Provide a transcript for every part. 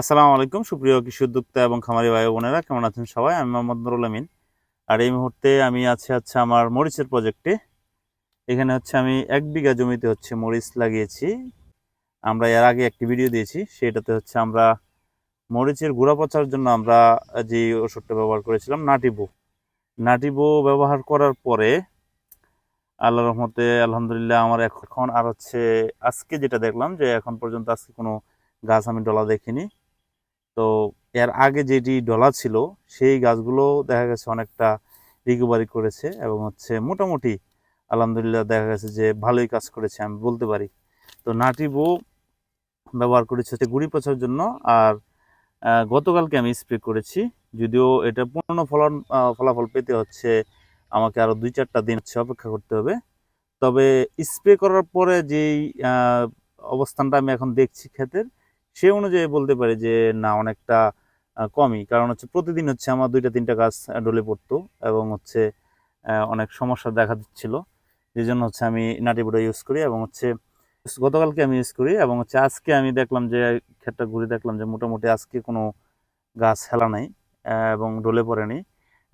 আসসালামু আলাইকুম, সুপ্রিয় কৃষি উদ্যোক্তা এবং খামারি ভাই বোনেরা, কেমন আছেন সবাই? আমি মোহাম্মদ নুরুল আমিন। আর এই মুহূর্তে আমি আছি হচ্ছে আমার মরিচের প্রজেক্টে। এখানে হচ্ছে আমি এক বিঘা জমিতে হচ্ছে মরিচ লাগিয়েছি। আমরা এর আগে একটি ভিডিও দিয়েছি, সেটাতে হচ্ছে আমরা মরিচের গুঁড়া পচার জন্য আমরা যে ওষুধটা ব্যবহার করেছিলাম নাটিবো নাটিবো ব্যবহার করার পরে আল্লাহ রহমতে, আলহামদুলিল্লাহ আমার এখন আর হচ্ছে, আজকে যেটা দেখলাম যে এখন পর্যন্ত আজকে কোনো গাছ আমি ডলা দেখিনি। তো এর আগে যেটি ডলা ছিল, সেই গাছগুলো দেখা গেছে অনেকটা রিকভারি করেছে এবং হচ্ছে মোটামুটি আলহামদুলিল্লাহ দেখা গেছে যে ভালোই কাজ করেছে, আমি বলতে পারি। তো নাটি নাটিবো ব্যবহার করেছে হচ্ছে গুড়ি পচার জন্য আর গতকালকে আমি স্প্রে করেছি। যদিও এটা পূর্ণ ফলন ফলাফল পেতে হচ্ছে আমাকে আরও দুই চারটা দিন হচ্ছে অপেক্ষা করতে হবে। তবে স্প্রে করার পরে যেই অবস্থানটা আমি এখন দেখছি ক্ষেতের সে অনুযায়ী বলতে পারি যে, না, অনেকটা কমই। কারণ হচ্ছে প্রতিদিন হচ্ছে আমার দুইটা, তিনটা গাছ ঢলে পড়তো এবং হচ্ছে অনেক সমস্যা দেখা দিচ্ছিল। যে জন্য হচ্ছে আমি নাটিবোটা ইউজ করি এবং হচ্ছে, গতকালকে আমি ইউজ করি এবং হচ্ছে আজকে আমি দেখলাম যে, ক্ষেতটা ঘুরে দেখলাম যে, মোটামুটি আজকে কোনো গাছ হেলা নাই এবং ডলে পড়েনি।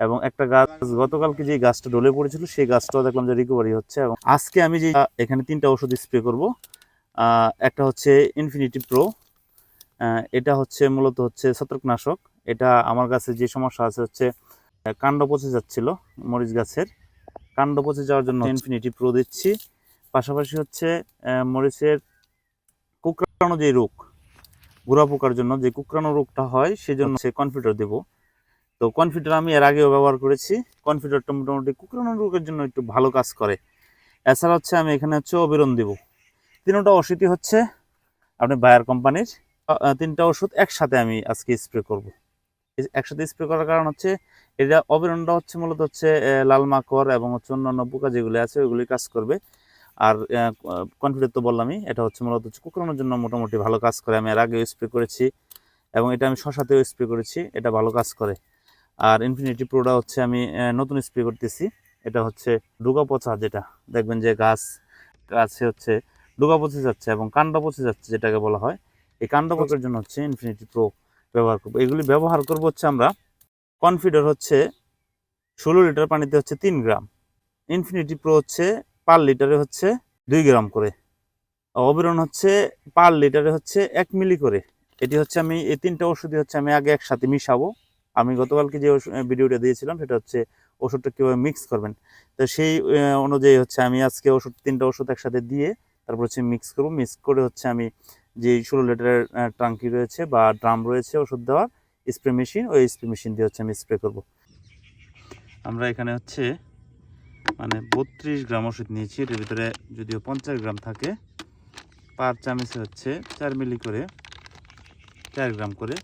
এবং একটা গাছ, গতকালকে যে গাছটা ডলে পড়েছিল, সেই গাছটাও দেখলাম যে রিকভারি হচ্ছে এবং আজকে আমি যে এখানে তিনটা ওষুধ স্প্রে করব। একটা হচ্ছে ইনফিনিটি প্রো এটা হচ্ছে মূলত হচ্ছে ছত্রাকনাশক। এটা আমার কাছে যে সমস্যা আছে হচ্ছে কাণ্ড পচে যাচ্ছিল মরিচ গাছের। কাণ্ড পচে যাওয়ার জন্য ইনফিনিটি প্রো দিচ্ছি। পাশাপাশি হচ্ছে মরিচের কুকরানো যে রোগ গুড়া পোকার জন্য যে কুকরানো রোগটা হয় সেজন্য সে কনফিডার দেব। তো কনফিডার আমি এর আগেও ব্যবহার করেছি। কনফিডারটা মোটামুটি কুকরানো রোগের জন্য একটু ভালো কাজ করে। এছাড়া হচ্ছে আমি এখানে হচ্ছে অবিরন দেব। তিনটা ওষুধই হচ্ছে আপনি বায়ার কোম্পানির তিনটা ওষুধ একসাথে আমি আজকে স্প্রে করব। একসাথে স্প্রে করার কারণ হচ্ছে, এটা অবিরনটা হচ্ছে মূলত হচ্ছে লাল মাকড় এবং হচ্ছে অন্যান্য পোকা যেগুলি আছে ওইগুলি কাজ করবে। আর কনফিডেন্ট তো বললামই এটা হচ্ছে মূলত হচ্ছে কুকরানোর জন্য মোটামুটি ভালো কাজ করে। আমি এর আগে স্প্রে করেছি এবং এটা আমি শশাতেও স্প্রে করেছি, এটা ভালো কাজ করে। আর ইনফিনিটি প্রোডা হচ্ছে আমি নতুন স্প্রে করতেছি, এটা হচ্ছে ডুগা পচা যেটা, দেখবেন যে গাছ, গাছে হচ্ছে ডুগা পচে যাচ্ছে এবং কাণ্ড পচে যাচ্ছে যেটাকে বলা হয়। এই কাণ্ড পচার জন্য হচ্ছে ইনফিনিটি প্রো ব্যবহার করব। এগুলি ব্যবহার করব হচ্ছে আমরা কনফিডার হচ্ছে ষোলো লিটার পানিতে হচ্ছে তিন গ্রাম। ইনফিনিটি প্রো হচ্ছে পার লিটারে হচ্ছে দুই গ্রাম করে। অবিরন হচ্ছে পার লিটারে হচ্ছে এক মিলি করে। এটি হচ্ছে আমি, এই তিনটা ওষুধই হচ্ছে আমি আগে একসাথে মিশাবো। আমি গতকালকে যে ভিডিওটা দিয়েছিলাম, সেটা হচ্ছে ওষুধটা কীভাবে মিক্স করবেন। তো সেই অনুযায়ী হচ্ছে আমি আজকে ওষুধ, তিনটা ওষুধ একসাথে দিয়ে তারপর হচ্ছে মিক্স করব। মিক্স করে হচ্ছে আমি যে ষোলো লিটারের ট্যাঙ্কি রয়েছে বা ড্রাম রয়েছে ওষুধ দেওয়ার, স্প্রে মেশিন, ওই স্প্রে মেশিন দিয়ে হচ্ছে আমি স্প্রে করব। আমরা এখানে হচ্ছে মানে বত্রিশ গ্রাম ওষুধ নিয়েছি, এর ভিতরে যদিও পঞ্চাশ গ্রাম থাকে, পার চামচে হচ্ছে চার মিলি করে, চার গ্রাম করে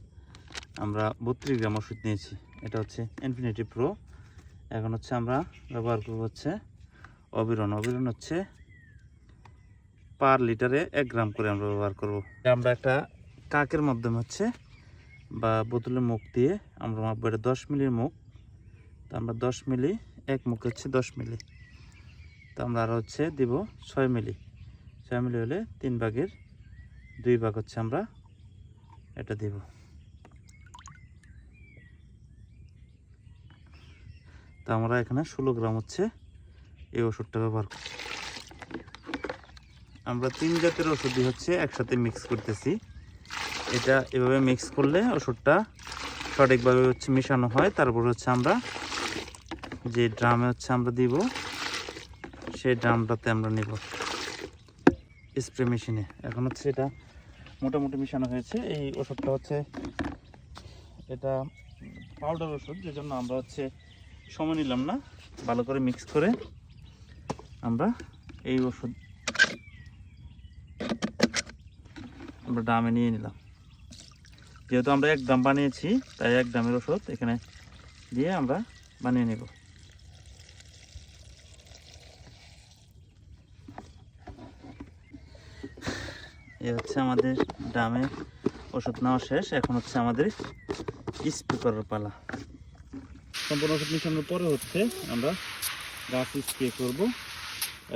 আমরা বত্রিশ গ্রাম ওষুধ নিয়েছি। এটা হচ্ছে ইনফিনিটি প্রো এখন হচ্ছে আমরা ব্যবহার করব হচ্ছে অবিরন অবিরন হচ্ছে পার লিটারে এক গ্রাম করে আমরা ব্যবহার করব। আমরা একটা কাকের মাধ্যমে হচ্ছে বা বোতলের মুখ দিয়ে আমরা মাপবো। এটা দশ মিলির মুখ। তো আমরা দশ মিলি, এক মুখ হচ্ছে দশ মিলি। তো আমরা আরও হচ্ছে দিব ছয় মিলি। ছয় মিলি হলে তিন ভাগের দুই ভাগ হচ্ছে আমরা এটা দিব। তো আমরা এখানে ষোলো গ্রাম হচ্ছে এই ওষুধটা ব্যবহার করব আমরা তিন জাতের ওষুধই হচ্ছে একসাথে মিক্স করতেছি। এটা এভাবে মিক্স করলে ওষুধটা সঠিকভাবে হচ্ছে মেশানো হয়। তারপর হচ্ছে আমরা যে ড্রামে হচ্ছে আমরা দিব, সেই ড্রামটাতে আমরা নিব স্প্রে মেশিনে এখন হচ্ছে এটা মোটামুটি মিশানো হয়েছে। এই ওষুধটা হচ্ছে এটা পাউডার ওষুধ যে জন্য আমরা হচ্ছে সময় নিলাম না। ভালো করে মিক্স করে আমরা এই ওষুধ আমরা ড্রামে নিয়ে নিলাম। যেহেতু আমরা এক ড্রাম বানিয়েছি, তাই এক ড্রামের ওষুধ এখানে দিয়ে আমরা বানিয়ে নেব। এ হচ্ছে আমাদের ড্রামে ওষুধ নেওয়া শেষ। এখন হচ্ছে আমাদের স্প্রে করার পালা। সম্পূর্ণ ওষুধ মিশানোর পরে হচ্ছে আমরা গাছ স্প্রে করব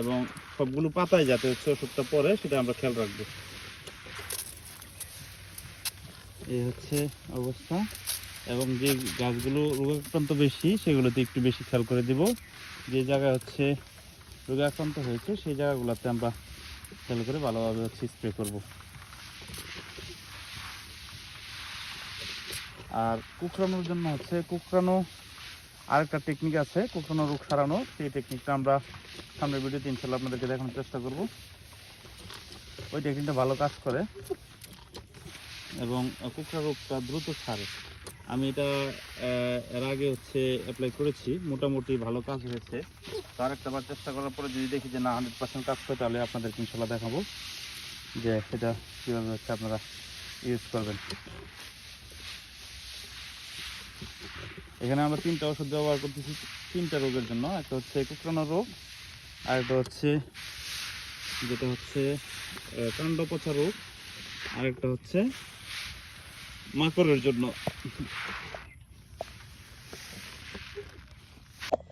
এবং সবগুলো পাতায় যাতে হচ্ছে ওষুধটা পরে সেটা আমরা খেয়াল রাখব। এই হচ্ছে অবস্থা। এবং যে গাছগুলো রোগাক্রান্ত বেশি, সেগুলোতে একটু বেশি খেয়াল করে দিব। যে জায়গায় হচ্ছে রোগাক্রান্ত হয়েছে, সেই জায়গাগুলোতে আমরা খেয়াল করে ভালোভাবে হচ্ছে স্প্রে করব। আর কুকরানোর জন্য হচ্ছে কুকরানো আরেকটা টেকনিক আছে কুকরানো রোগ সারানো। সেই টেকনিকটা আমরা সামনের ভিডিওতে ইনশাল্লাহ আপনাদেরকে দেখানোর চেষ্টা করব। ওই টেকনিকটা ভালো কাজ করে। এবং কুকরা রোগটা দ্রুত ছাড়ে আমি এটা এর আগে হচ্ছে অ্যাপ্লাই করেছি, মোটামুটি ভালো কাজ হয়েছে। তো আরেকটা বার চেষ্টা করার পরে যদি দেখি যে না হান্ড্রেড পার্সেন্ট কাজ করে তাহলে আপনাদেরকে ইনশাল্লাহ দেখাবো যে সেটা কীভাবে হচ্ছে আপনারা ইউজ করবেন। এখানে আমরা তিনটা ওষুধ ব্যবহার করতেছি, তিনটা রোগের জন্য। একটা হচ্ছে কুকরানো রোগ, আর একটা হচ্ছে যেটা হচ্ছে কাণ্ড পচা রোগ আর একটা হচ্ছে মাকড়ের জন্য।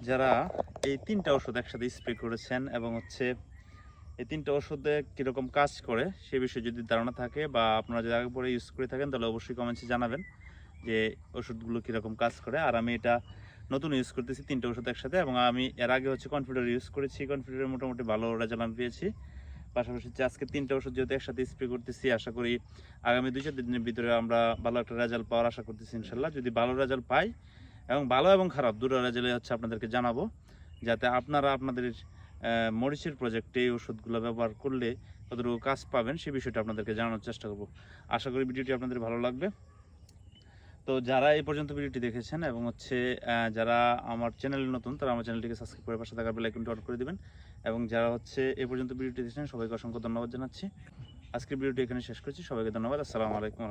যারা এই তিনটা ওষুধ একসাথে স্প্রে করেছেন এবং হচ্ছে এই তিনটা ওষুধে কীরকম কাজ করে, সে বিষয়ে যদি ধারণা থাকে বা আপনারা যদি আগে পরে ইউজ করে থাকেন, তাহলে অবশ্যই কমেন্টসে জানাবেন যে ওষুধগুলো কীরকম কাজ করে। আর আমি এটা নতুন ইউজ করতেছি তিনটা ওষুধ একসাথে এবং আমি এর আগে হচ্ছে কনফিডার ইউজ করেছি। কনফিডারের মোটামুটি ভালো রেজাল্ট আমি পেয়েছি। পাশাপাশি আজকে তিনটা ওষুধ যেহেতু একসাথে স্প্রে করতেছি, আশা করি আগামী দুই চার দিনের ভিতরে আমরা ভালো একটা রেজাল্ট পাওয়ার আশা করতেছি ইনশাল্লাহ। যদি ভালো রেজাল্ট পাই এবং ভালো এবং খারাপ দুটো রেজাল্টে হচ্ছে আপনাদেরকে জানাব, যাতে আপনারা আপনাদের মরিচের প্রজেক্টে এই ওষুধগুলো ব্যবহার করলে কতটুকু কাজ পাবেন সে বিষয়টা আপনাদেরকে জানানোর চেষ্টা করব। আশা করি ভিডিওটি আপনাদের ভালো লাগবে। তো যারা এই পর্যন্ত ভিডিওটি দেখেছেন এবং হচ্ছে যারা আমার চ্যানেলে নতুন, তারা আমার চ্যানেলটিকে সাবস্ক্রাইব করে পাশে থাকা বেল আইকনটি অন করে দিবেন। এবং যারা হচ্ছে এ পর্যন্ত ভিডিওটি দেখেছেন, সবাইকে অসংখ্য ধন্যবাদ জানাচ্ছি। আজকের ভিডিওটি এখানে শেষ করছি। সবাইকে ধন্যবাদ। আসসালামু আলাইকুম